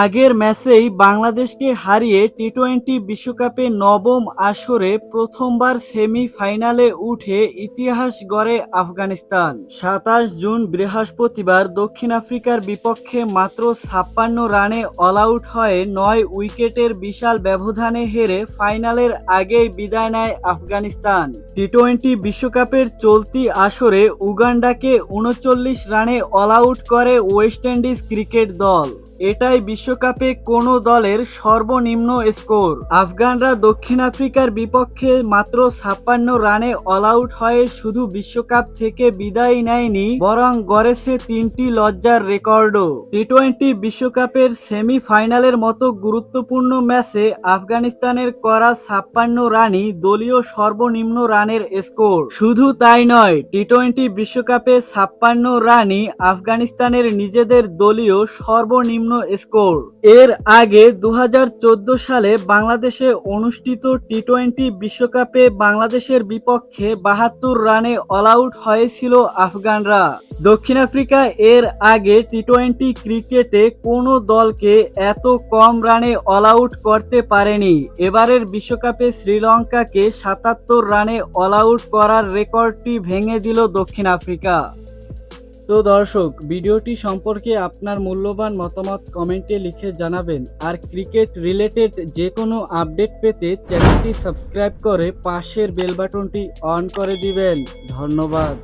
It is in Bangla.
আগের ম্যাচেই বাংলাদেশকে হারিয়ে টি টোয়েন্টি বিশ্বকাপে নবম আসরে প্রথমবার সেমিফাইনালে উঠে ইতিহাস গড়ে আফগানিস্তান। সাতাশ জুন বৃহস্পতিবার দক্ষিণ আফ্রিকার বিপক্ষে মাত্র ছাপ্পান্ন রানে অল আউট হয়ে নয় উইকেটের বিশাল ব্যবধানে হেরে ফাইনালের আগেই বিদায় নেয় আফগানিস্তান। টি টোয়েন্টি বিশ্বকাপের চলতি আসরে উগান্ডাকে উনচল্লিশ রানে অল আউট করে ওয়েস্ট ইন্ডিজ ক্রিকেট দল। এটাই বিশ্বকাপে কোনো দলের সর্বনিম্ন স্কোর। আফগানরা দক্ষিণ আফ্রিকার বিপক্ষে মাত্র ছাপ্পান্ন রানে অল আউট হয়ে শুধু বিশ্বকাপ থেকে বিদায় নেয়নি, বরং গড়েছে তিনটি লজ্জার রেকর্ডও। টি টোয়েন্টি বিশ্বকাপের সেমিফাইনালের মতো গুরুত্বপূর্ণ ম্যাচে আফগানিস্তানের করা ছাপ্পান্ন রানই দলীয় সর্বনিম্ন রানের স্কোর। শুধু তাই নয় টি টোয়েন্টি বিশ্বকাপে ছাপ্পান্ন রানই আফগানিস্তানের নিজেদের দলীয় সর্বনিম্ন স্কোর। এর আগে দু হাজার চোদ্দ সালে বাংলাদেশে অনুষ্ঠিত টি টোয়েন্টি বিশ্বকাপে বাংলাদেশের বিপক্ষে বাহাত্তর রানে অল আউট হয়েছিল আফগানরা। দক্ষিণ আফ্রিকা এর আগে টি টোয়েন্টি ক্রিকেটে কোনো দলকে এত কম রানে অল আউট করতে পারেনি। এবারের বিশ্বকাপে শ্রীলঙ্কাকে সাতাত্তর রানে অল আউট করার রেকর্ডটি ভেঙে দিল দক্ষিণ আফ্রিকা। তো দর্শক, ভিডিওটি সম্পর্কে আপনার মূল্যবান মতামত কমেন্টে লিখে জানাবেন। আর ক্রিকেট রিলেটেড যে কোনো আপডেট পেতে চ্যানেলটি সাবস্ক্রাইব করে পাশের বেল বাটনটি অন করে দিবেন। ধন্যবাদ।